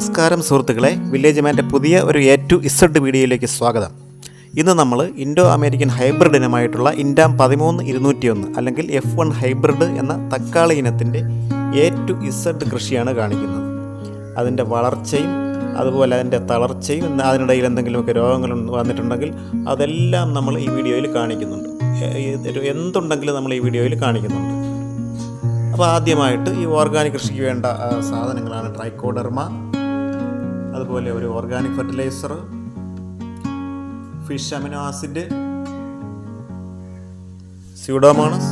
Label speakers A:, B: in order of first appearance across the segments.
A: നമസ്കാരം സുഹൃത്തുക്കളെ. വില്ലേജ് മാന്റെ പുതിയ ഒരു എ ടു ഇസഡ് വീഡിയോയിലേക്ക് സ്വാഗതം. ഇന്ന് നമ്മൾ ഇൻഡോ അമേരിക്കൻ ഹൈബ്രിഡ് ഇനമായിട്ടുള്ള ഇൻഡാം പതിമൂന്ന് ഇരുന്നൂറ്റി ഒന്ന് അല്ലെങ്കിൽ എഫ് വൺ ഹൈബ്രിഡ് എന്ന തക്കാളി ഇനത്തിന്റെ എ ടു ഇസഡ് കൃഷിയാണ് കാണിക്കുന്നത്. അതിന്റെ വളർച്ചയും അതുപോലെ അതിന്റെ തളർച്ചയും അതിനിടയിൽ എന്തെങ്കിലുമൊക്കെ രോഗങ്ങൾ വന്നിട്ടുണ്ടെങ്കിൽ അതെല്ലാം നമ്മൾ ഈ വീഡിയോയിൽ കാണിക്കുന്നുണ്ട്. എന്തുണ്ടെങ്കിലും നമ്മൾ ഈ വീഡിയോയിൽ കാണിക്കുന്നുണ്ട്. അപ്പോൾ ആദ്യമായിട്ട് ഈ ഓർഗാനിക് കൃഷിക്ക് വേണ്ട സാധനങ്ങളാണ് ട്രൈക്കോഡർമ അതുപോലെ ഒരു organic fertiliser fish amino acid pseudomonas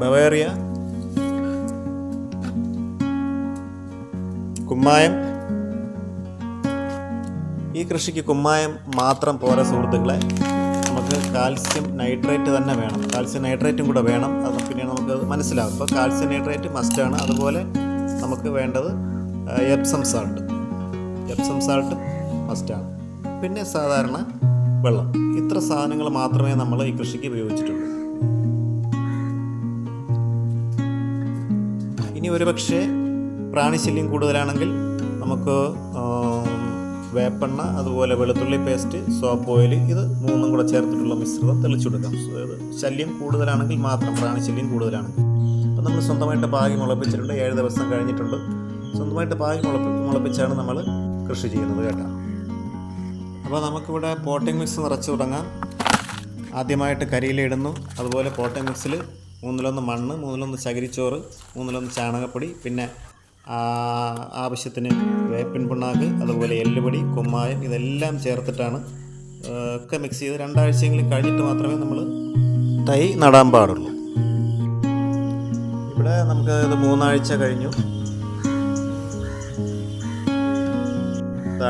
A: beauveria കുമ്മായം. ഈ കൃഷിക്ക് കുമ്മായം മാത്രം പോരാ സുഹൃത്തുക്കളെ. നമുക്ക് കാൽസ്യം നൈട്രേറ്റ് തന്നെ വേണം. കാൽസ്യം നൈട്രേറ്റും കൂടെ വേണം. അത് നമുക്ക് മനസ്സിലാകും അപ്പോൾ കാൽസ്യം നൈട്രേറ്റ് മസ്റ്റാണ് അതുപോലെ നമുക്ക് വേണ്ടത് എപ്സം സാൾട്ട് എപ്സം സാൾട്ട് മസ്റ്റാണ് പിന്നെ സാധാരണ വെള്ളം. ഇത്ര സാധനങ്ങൾ മാത്രമേ നമ്മൾ ഈ കൃഷിക്ക് ഉപയോഗിച്ചിട്ടുള്ളൂ. ഇനി ഒരുപക്ഷെ പ്രാണിശല്യം കൂടുതലാണെങ്കിൽ നമുക്ക് വേപ്പെണ്ണ അതുപോലെ വെളുത്തുള്ളി പേസ്റ്റ് സോപ്പ് ഓയിൽ ഇത് മൂന്നും കൂടെ ചേർത്തിട്ടുള്ള മിശ്രിതം തെളിച്ചു കൊടുക്കാം ശല്യം കൂടുതലാണെങ്കിൽ മാത്രം പ്രാണി ശല്യം കൂടുതലാണെങ്കിൽ അപ്പം നമ്മൾ സ്വന്തമായിട്ട് പാകി മുളപ്പിച്ചിട്ടുണ്ട്. ഏഴ് ദിവസം കഴിഞ്ഞിട്ടുണ്ട്. സ്വന്തമായിട്ട് പാകി മുളപ്പി മുളപ്പിച്ചാണ് നമ്മൾ കൃഷി ചെയ്യുന്നത് കേട്ടോ. അപ്പോൾ നമുക്കിവിടെ പോട്ടിംഗ് മിക്സ് നിറച്ച് തുടങ്ങാം. ആദ്യമായിട്ട് കരിയിലിടുന്നു അതുപോലെ പോട്ടിംഗ് മിക്സിൽ മൂന്നിലൊന്ന് മണ്ണ് മൂന്നിലൊന്ന് ചകിരിച്ചോറ് മൂന്നിലൊന്ന് ചാണകപ്പൊടി പിന്നെ ആവശ്യത്തിന് വേപ്പിൻ പിണ്ണാക്ക് അതുപോലെ എല്ലുപൊടി കുമ്മായം ഇതെല്ലാം ചേർത്തിട്ടാണ് ഒക്കെ മിക്സ് ചെയ്ത് രണ്ടാഴ്ചയെങ്കിലും കഴിഞ്ഞിട്ട് മാത്രമേ നമ്മൾ തൈ നടാൻ പാടുള്ളൂ. ഇവിടെ നമുക്ക് ഇത് മൂന്നാഴ്ച കഴിഞ്ഞു.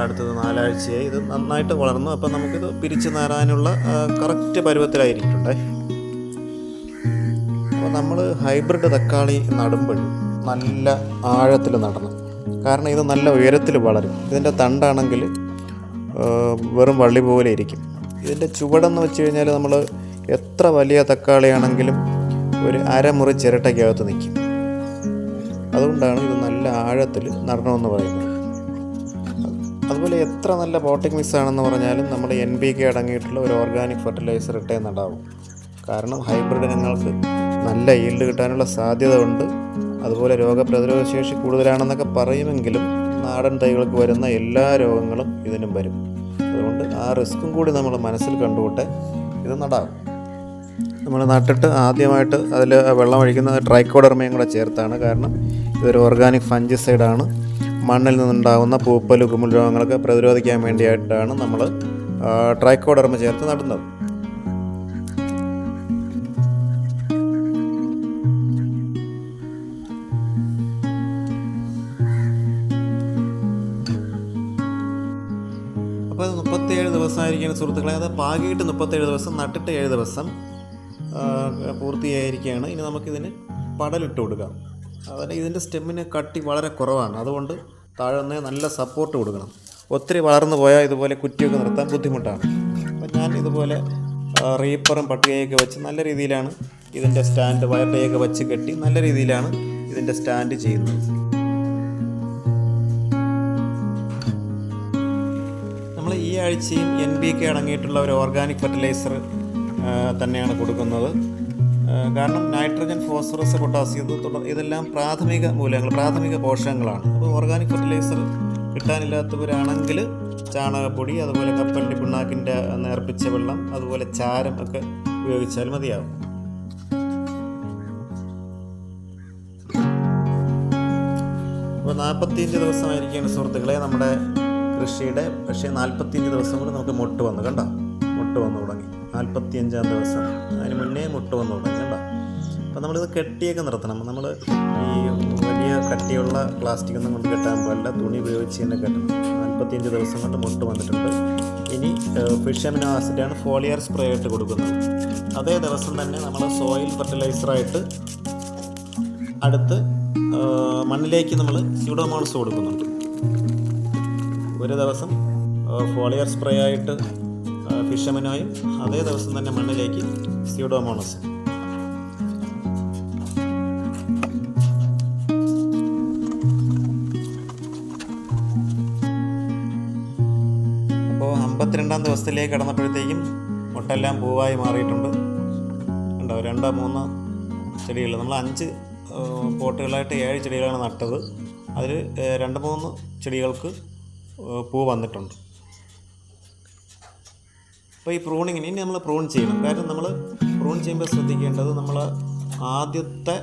A: അടുത്തത് നാലാഴ്ചയായി. ഇത് നന്നായിട്ട് വളർന്നു. അപ്പം നമുക്കിത് പിരിച്ചു നേരാനുള്ള കറക്റ്റ് പരുവത്തിലായിരിക്കുന്നുണ്ടേ അപ്പോൾ നമ്മൾ ഹൈബ്രിഡ് തക്കാളി നടുമ്പോൾ നല്ല ആഴത്തിൽ നടണം. കാരണം ഇത് നല്ല ഉയരത്തിൽ വളരും. ഇതിന്റെ തണ്ടാണെങ്കിൽ വെറും വള്ളി പോലെ ഇരിക്കും. ഇതിന്റെ ചുവടെന്ന് വെച്ച് കഴിഞ്ഞാൽ നമ്മൾ എത്ര വലിയ തക്കാളിയാണെങ്കിലും ഒരു അരമുറി ചിരട്ടയ്ക്കകത്ത് നിൽക്കും. അതുകൊണ്ടാണ് ഇത് നല്ല ആഴത്തിൽ നടണമെന്ന് പറയുന്നത്. അതുപോലെ എത്ര നല്ല പോട്ടിംഗ് മിക്സ് ആണെന്ന് പറഞ്ഞാലും നമ്മൾ എൻ ബി കെ അടങ്ങിയിട്ടുള്ള ഒരു ഓർഗാനിക് ഫെർട്ടിലൈസർ ഇട്ടേ നടാവും. കാരണം ഹൈബ്രിഡ് ഇനങ്ങൾക്ക് നല്ല ഈൽഡ് കിട്ടാനുള്ള സാധ്യത ഉണ്ട്. അതുപോലെ രോഗപ്രതിരോധ ശേഷി കൂടുതലാണെന്നൊക്കെ പറയുമെങ്കിലും നാടൻ തൈകൾക്ക് വരുന്ന എല്ലാ രോഗങ്ങളും ഇതിനും വരും. അതുകൊണ്ട് ആ റിസ്ക്കും കൂടി നമ്മൾ മനസ്സിൽ കണ്ടുകൊട്ടെ ഇത് നടാവും നമ്മൾ നട്ടിട്ട് ആദ്യമായിട്ട് അതിൽ വെള്ളം ഒഴിക്കുന്നത് ട്രൈക്കോഡർമയും കൂടെ ചേർത്താണ്. കാരണം ഇതൊരു ഓർഗാനിക് ഫഞ്ചിസൈഡാണ് മണ്ണിൽ നിന്നുണ്ടാകുന്ന പൂപ്പൽ കുമിൾ രോഗങ്ങളൊക്കെ പ്രതിരോധിക്കാൻ വേണ്ടിയിട്ടാണ് നമ്മൾ ട്രൈക്കോഡർമ ചേർത്ത് നടുന്നത്. മുപ്പത്തേഴ് ദിവസമായിരിക്കുന്ന സുഹൃത്തുക്കളെ. അത് പാകിയിട്ട് മുപ്പത്തേഴ് ദിവസം നട്ടിട്ട് ഏഴ് ദിവസം പൂർത്തിയായിരിക്കുകയാണ്. ഇനി നമുക്കിതിന് പടലിട്ട് കൊടുക്കാം. അതുപോലെ ഇതിന്റെ സ്റ്റെമ്മിന് കട്ടി വളരെ കുറവാണ്. അതുകൊണ്ട് താഴെ നിന്ന് നല്ല സപ്പോർട്ട് കൊടുക്കണം. ഒത്തിരി വളർന്നു പോയാൽ ഇതുപോലെ കുറ്റിയൊക്കെ നിർത്താൻ ബുദ്ധിമുട്ടാണ്. അപ്പം ഞാൻ ഇതുപോലെ റീപ്പറും പട്ടികയൊക്കെ വെച്ച് നല്ല രീതിയിലാണ് ഇതിന്റെ സ്റ്റാൻഡ് വയറ്റയൊക്കെ വെച്ച് കെട്ടി നല്ല രീതിയിലാണ് ഇതിന്റെ സ്റ്റാൻഡ് ചെയ്യുന്നത്. ആഴ്ചയും എൻ ബി കെ അടങ്ങിയിട്ടുള്ള ഒരു ഓർഗാനിക് ഫെർട്ടിലൈസർ തന്നെയാണ് കൊടുക്കുന്നത്. കാരണം നൈട്രജൻ ഫോസ്ഫറസ് പൊട്ടാസ്യം ഇത് തുടർ ഇതെല്ലാം പ്രാഥമിക മൂലകങ്ങൾ പ്രാഥമിക പോഷകങ്ങളാണ്. അപ്പോൾ ഓർഗാനിക് ഫെർട്ടിലൈസർ കിട്ടാനില്ലാത്തവരാണെങ്കിൽ ചാണകപ്പൊടി അതുപോലെ കപ്പലിന്റെ പിണ്ണാക്കിന്റെ നേർപ്പിച്ച വെള്ളം അതുപോലെ ചാരം ഒക്കെ ഉപയോഗിച്ചാൽ മതിയാവും. അപ്പോൾ നാൽപ്പത്തിയഞ്ച് ദിവസമായിരിക്കുകയാണ് സുഹൃത്തുക്കളെ നമ്മുടെ കൃഷിയുടെ പക്ഷേ നാൽപ്പത്തിയഞ്ച് ദിവസം കൂടി നമുക്ക് മുട്ട് വന്നു കണ്ടോ? മുട്ട് വന്നു തുടങ്ങി. നാൽപ്പത്തിയഞ്ചാം ദിവസം. അതിന് മുന്നേ മുട്ട് വന്നു തുടങ്ങി കണ്ടോ? അപ്പം നമ്മളിത് കെട്ടിയൊക്കെ നിർത്തണം. നമ്മൾ ഈ വലിയ കട്ടിയുള്ള പ്ലാസ്റ്റിക് ഒന്നും കൊണ്ട് കെട്ടാൻ പാടില്ല. തുണി ഉപയോഗിച്ച് തന്നെ കെട്ടണം. നാൽപ്പത്തിയഞ്ച് ദിവസം കൊണ്ട് മുട്ട് വന്നിട്ടുണ്ട്. ഇനി ഫിഷ് അമിനോ ആസിഡാണ് ഫോളിയർ സ്പ്രേ ആയിട്ട് കൊടുക്കുന്നത്. അതേ ദിവസം തന്നെ നമ്മൾ സോയിൽ ഫെർട്ടിലൈസറായിട്ട് അടുത്ത് മണ്ണിലേക്ക് നമ്മൾ സ്യൂഡോമോണസ് കൊടുക്കുന്നുണ്ട്. ഒരു ദിവസം ഫോളിയർ സ്പ്രേ ആയിട്ട് ഫിഷമിനായും അതേ ദിവസം തന്നെ മണ്ണിലേക്ക് സ്യൂഡോമോണസ് അപ്പോൾ അമ്പത്തിരണ്ടാം ദിവസത്തിലേക്ക് കടന്നപ്പോഴത്തേക്കും മുട്ടെല്ലാം പൂവായി മാറിയിട്ടുണ്ട്. ഉണ്ടാവും രണ്ടോ മൂന്നോ ചെടികൾ. നമ്മൾ അഞ്ച് പോട്ടുകളായിട്ട് ഏഴ് ചെടികളാണ് നട്ടത്. അതിൽ രണ്ട് മൂന്ന് ചെടികൾക്ക് പൂ വന്നിട്ടുണ്ട്. അപ്പോൾ ഈ പ്രൂണിങ്ങിന് ഇനി നമ്മൾ പ്രൂൺ ചെയ്യണം. കാരണം നമ്മൾ പ്രൂൺ ചെയ്യുമ്പോൾ ശ്രദ്ധിക്കേണ്ടത് നമ്മൾ ആദ്യത്തെ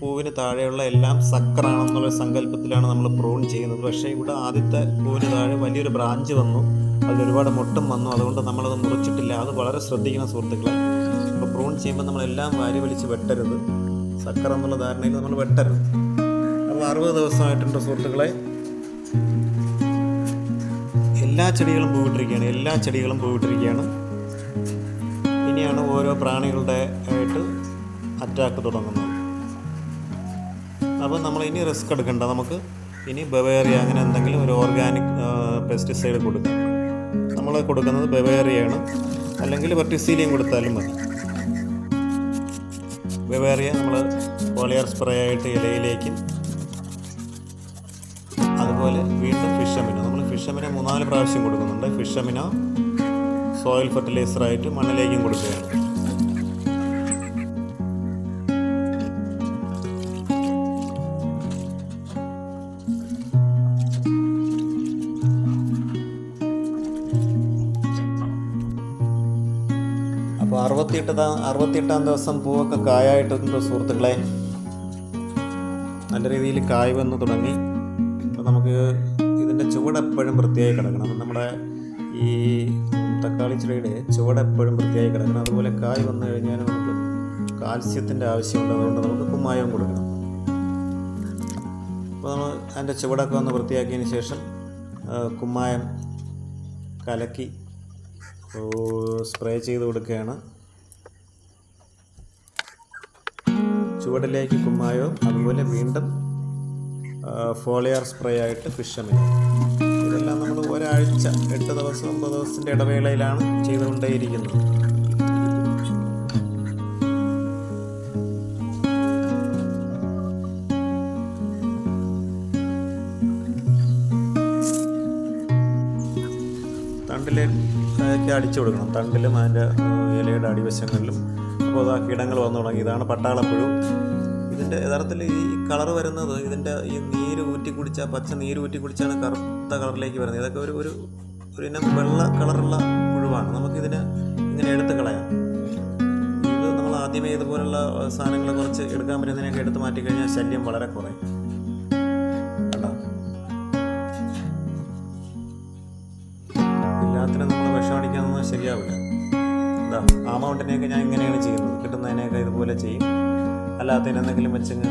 A: പൂവിന് താഴെയുള്ള എല്ലാം സക്കറാണെന്നുള്ള സങ്കല്പത്തിലാണ് നമ്മൾ പ്രൂൺ ചെയ്യുന്നത്. പക്ഷേ ഇവിടെ ആദ്യത്തെ പൂവിന് താഴെ വലിയൊരു ബ്രാഞ്ച് വന്നു. അതിലൊരുപാട് മുട്ടും വന്നു. അതുകൊണ്ട് നമ്മളത് മുറിച്ചിട്ടില്ല. അത് വളരെ ശ്രദ്ധിക്കണം സുഹൃത്തുക്കളെ. അപ്പോൾ പ്രൂൺ ചെയ്യുമ്പോൾ നമ്മളെല്ലാം വാരി വലിച്ച് വെട്ടരുത്. സക്കർ എന്നുള്ള ധാരണയിൽ നമ്മൾ വെട്ടരുത്. അപ്പോൾ അറുപത് ദിവസമായിട്ടുണ്ട് സുഹൃത്തുക്കളെ. എല്ലാ ചെടികളും പൂവിട്ടിരിക്കുകയാണ്. എല്ലാ ചെടികളും പൂവിട്ടിരിക്കുകയാണ്. ഇനിയാണ് ഓരോ പ്രാണികളുടെ ആയിട്ട് അറ്റാക്ക് തുടങ്ങുന്നത്. അപ്പോൾ നമ്മൾ ഇനി റിസ്ക് എടുക്കണ്ട. നമുക്ക് ഇനി ബവേറിയ അങ്ങനെ എന്തെങ്കിലും ഒരു ഓർഗാനിക് പെസ്റ്റിസൈഡ് കൊടുക്കാം. നമ്മൾ കൊടുക്കുന്നത് ബവേറിയാണ് അല്ലെങ്കിൽ വെർട്ടിസീലിയം കൊടുത്താലും മതി. ബവേറിയ നമ്മൾ പോളിയർ സ്പ്രേ ആയിട്ട് ഇലയിലേക്കും അതുപോലെ വീണ്ടും ഫിഷമിന നമ്മൾ ഫിഷമിനെ മൂന്നാൽ പ്രാവശ്യം കൊടുക്കുന്നുണ്ട്. ഫിഷമിന സോയിൽ ഫെർട്ടിലൈസറായിട്ട് മണ്ണിലേക്കും കൊടുക്കുകയാണ്. അപ്പോൾ അറുപത്തിയെട്ടാം അറുപത്തിയെട്ടാം ദിവസം പൂവൊക്കെ കായായിട്ടുണ്ട് സുഹൃത്തുക്കളെ. നല്ല രീതിയിൽ കായ് വന്ന് തുടങ്ങി. അപ്പോൾ നമുക്ക് ഇതിന്റെ ചുവടെപ്പോഴും വൃത്തിയായി കിടക്കണം. അപ്പം നമ്മുടെ ഈ തക്കാളി ചെടിയുടെ ചുവട് എപ്പോഴും വൃത്തിയായി കിടക്കണം. അതുപോലെ കായ് വന്നു കഴിഞ്ഞാൽ നമുക്ക് കാൽസ്യത്തിന്റെ ആവശ്യമുണ്ട്. അതുകൊണ്ട് നമുക്ക് കുമ്മായവും കൊടുക്കണം. അപ്പോൾ നമ്മൾ അതിന്റെ ചുവടൊക്കെ ഒന്ന് വൃത്തിയാക്കിയതിന് ശേഷം കുമ്മായം കലക്കി സ്പ്രേ ചെയ്ത് കൊടുക്കുകയാണ്. ചുവടിലേക്ക് കുമ്മായവും അതുപോലെ വീണ്ടും ഫോളിയർ സ്പ്രേ ആയിട്ട് ഫിഷമിൻ ഇതെല്ലാം നമ്മൾ ഒരാഴ്ച എട്ട് ദിവസം ഒമ്പത് ദിവസത്തിന്റെ ഇടവേളയിലാണ് ചെയ്തുകൊണ്ടേയിരിക്കുന്നത്. തണ്ടിലേക്ക് അടിച്ചു കൊടുക്കണം. തണ്ടിലും അതിന്റെ ഇലയുടെ അടിവശങ്ങളിലും. അപ്പോൾ അതാ കീടങ്ങൾ വന്നു തുടങ്ങി. ഇതാണ് പട്ടാളപ്പുഴു. ഇതിന്റെ യഥാർത്ഥത്തിൽ ഈ കളർ വരുന്നത് ഇതിന്റെ ഈ നീര് ഊറ്റി കുടിച്ച പച്ച നീര് ഊറ്റി കുടിച്ചാണ് കറുത്ത കളറിലേക്ക് വരുന്നത്. ഇതൊക്കെ ഒരു ഒരു ഒരു ഇനം വെള്ള കളറുള്ള പുഴുവാണ്. നമുക്കിതിനെ ഇങ്ങനെ എടുത്ത് കളയാം. ഇത് നമ്മൾ ആദ്യമേ ഇതുപോലുള്ള സാധനങ്ങൾ കുറച്ച് എടുക്കാൻ പറ്റുന്നതിനൊക്കെ എടുത്ത് മാറ്റി കഴിഞ്ഞാൽ ശല്യം വളരെ കുറയും. എല്ലാത്തിനും നമ്മൾ വിഷം അടിക്കാനൊന്നും ശരിയാവില്ല. എന്താ ആ ഞാൻ ഇങ്ങനെയാണ് ചെയ്യുന്നത്. കിട്ടുന്നതിനെയൊക്കെ ഇതുപോലെ ചെയ്യും. അല്ലാത്തതിന് എന്തെങ്കിലും വെച്ചങ്ങ്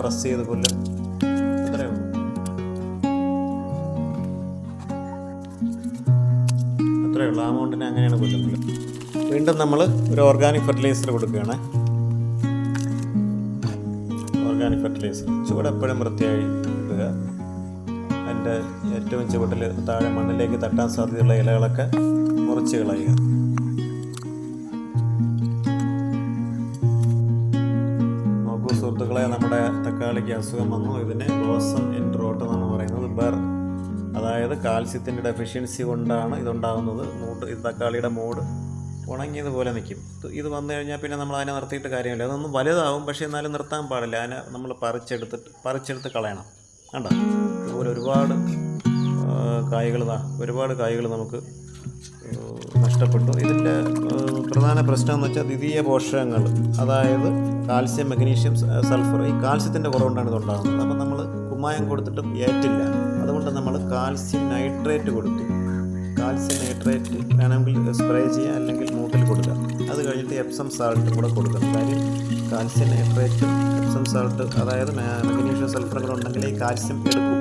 A: പ്രസ് ചെയ്ത് കൊല്ലും. അത്രയേ അങ്ങനെയാണ് കൊല്ലുന്നത്. വീണ്ടും നമ്മൾ ഒരു ഓർഗാനിക് ഫെർട്ടിലൈസർ കൊടുക്കുകയാണ്. ഓർഗാനിക് ഫെർട്ടിലൈസർ ചുവട് എപ്പോഴും വൃത്തിയായി ഇടുക. അതിന്റെ ഏറ്റവും ചുവട്ടിൽ താഴെ മണ്ണിലേക്ക് തട്ടാൻ സാധ്യതയുള്ള ഇലകളൊക്കെ മുറിച്ച് കളയുക. തക്കാളിക്ക് അസുഖം വന്നു ഇതിന് ഗ്ലോസം എൻട്രോട്ട് എന്നാണ് പറയുന്നത് ബെർ. അതായത് കാൽസ്യത്തിന്റെ ഡെഫിഷ്യൻസി കൊണ്ടാണ് ഇതുണ്ടാകുന്നത് മൂട്ട് ഇത് തക്കാളിയുടെ മൂട് ഉണങ്ങിയതുപോലെ നിൽക്കും. ഇത് വന്നു കഴിഞ്ഞാൽ പിന്നെ നമ്മൾ അതിനെ നിർത്തിയിട്ട് കാര്യമില്ല. അതൊന്നും വലുതാവും പക്ഷേ എന്നാലും നിർത്താൻ പാടില്ല. അതിനെ നമ്മൾ പറിച്ചെടുത്തിട്ട് പറിച്ചെടുത്ത് കളയണം. കണ്ടോ? ഇതുപോലെ ഒരുപാട് കായ്കൾ ഒരുപാട് കായ്കൾ നമുക്ക് നഷ്ടപ്പെട്ടു. ഇതിന്റെ പ്രധാന പ്രശ്നം എന്ന് വെച്ചാൽ ദ്വിതീയ പോഷകങ്ങൾ. അതായത് കാൽസ്യം മഗ്നീഷ്യം സൾഫർ ഈ കാൽസ്യത്തിന്റെ കുറവുകൊണ്ടാണ് ഇതുണ്ടാകുന്നത്. അപ്പോൾ നമ്മൾ കുമ്മായം കൊടുത്തിട്ടും ഏറ്റില്ല. അതുകൊണ്ട് നമ്മൾ കാൽസ്യം നൈട്രേറ്റ് കൊടുത്തു. കാൽസ്യം നൈട്രേറ്റ് വേണമെങ്കിൽ സ്പ്രേ ചെയ്യുക അല്ലെങ്കിൽ മൂട്ടിൽ കൊടുക്കുക. അത് കഴിഞ്ഞിട്ട് എപ്സം സാൾട്ടും കൂടെ കൊടുക്കണം കാര്യം കാൽസ്യം നൈട്രേറ്റും എപ്സം സാൾട്ട് അതായത് മഗ്നീഷ്യം സൾഫർ ഉണ്ടെങ്കിൽ ഈ കാൽസ്യം എടുക്കും.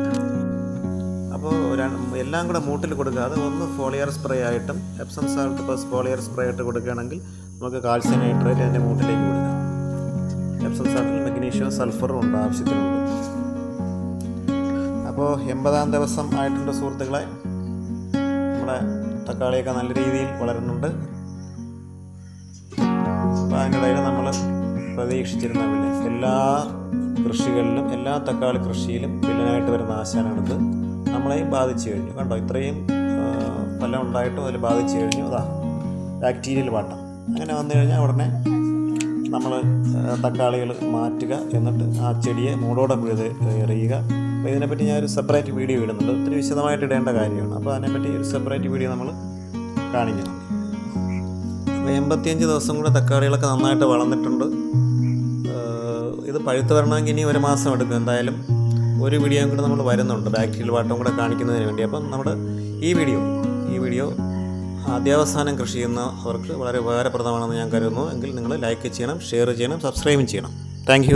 A: അപ്പോൾ എല്ലാം കൂടെ മൂട്ടിൽ കൊടുക്കാതെ ഒന്ന് ഫോളിയർ സ്പ്രേ ആയിട്ടും Epsom salt plus foliar spray ആയിട്ട് കൊടുക്കുകയാണെങ്കിൽ നമുക്ക് കാൽസ്യം നൈട്രേറ്റ് അതിന്റെ മൂട്ടിലേക്ക് കൊടുക്കാം. എപ്സം സാൾട്ടിൽ മഗ്നീഷ്യവും സൾഫറും ഉണ്ട് ആവശ്യത്തിനുണ്ട്. അപ്പോൾ എൺപതാം ദിവസം ആയിട്ടുണ്ട് സുഹൃത്തുക്കളെ. നമ്മുടെ തക്കാളിയൊക്കെ നല്ല രീതിയിൽ വളരുന്നുണ്ട്. അപ്പോൾ അതിനിടയിൽ നമ്മൾ പ്രതീക്ഷിച്ചിരുന്ന പിന്നെ എല്ലാ കൃഷികളിലും എല്ലാ തക്കാളി കൃഷിയിലും വില്ലനായിട്ട് വരുന്ന ആശാനാണിത്. നമ്മളെയും ബാധിച്ചു കഴിഞ്ഞു. കണ്ടോ? ഇത്രയും ഫലം ഉണ്ടായിട്ടും അതിൽ ബാധിച്ചു കഴിഞ്ഞു. അതാ ബാക്ടീരിയൽ വാട്ടം. അങ്ങനെ വന്നു കഴിഞ്ഞാൽ ഉടനെ നമ്മൾ തക്കാളികൾ മാറ്റുക എന്നിട്ട് ആ ചെടിയെ മൂടോടെ പിഴുത് എറിയുക. അപ്പോൾ ഇതിനെപ്പറ്റി ഒരു സെപ്പറേറ്റ് വീഡിയോ ഇടുന്നുണ്ട്. ഒത്തിരി വിശദമായിട്ട് ഇടേണ്ട കാര്യമാണ്. അപ്പോൾ അതിനെപ്പറ്റി ഒരു സെപ്പറേറ്റ് വീഡിയോ നമ്മൾ കാണിക്കുന്നുണ്ട് അപ്പോൾ എൺപത്തിയഞ്ച് ദിവസം കൂടെ തക്കാളികളൊക്കെ നന്നായിട്ട് വളർന്നിട്ടുണ്ട്. ഇത് പഴുത്ത് വരണമെങ്കിൽ ഇനി ഒരു മാസം എടുക്കും. എന്തായാലും ഒരു വീഡിയോയും കൂടെ നമ്മൾ വരുന്നുണ്ട്. ബാക്ടീരിയൽ വാട്ടം കൂടെ കാണിക്കുന്നതിന് വേണ്ടി. അപ്പം നമ്മുടെ ഈ വീഡിയോ ഈ വീഡിയോ ആദ്യാവസാനം കൃഷി ചെയ്യുന്ന അവർക്ക് വളരെ ഉപകാരപ്രദമാണെന്ന് ഞാൻ കരുതുന്നു. എങ്കിൽ നിങ്ങൾ ലൈക്ക് ചെയ്യണം ഷെയർ ചെയ്യണം സബ്സ്ക്രൈബും ചെയ്യണം. താങ്ക്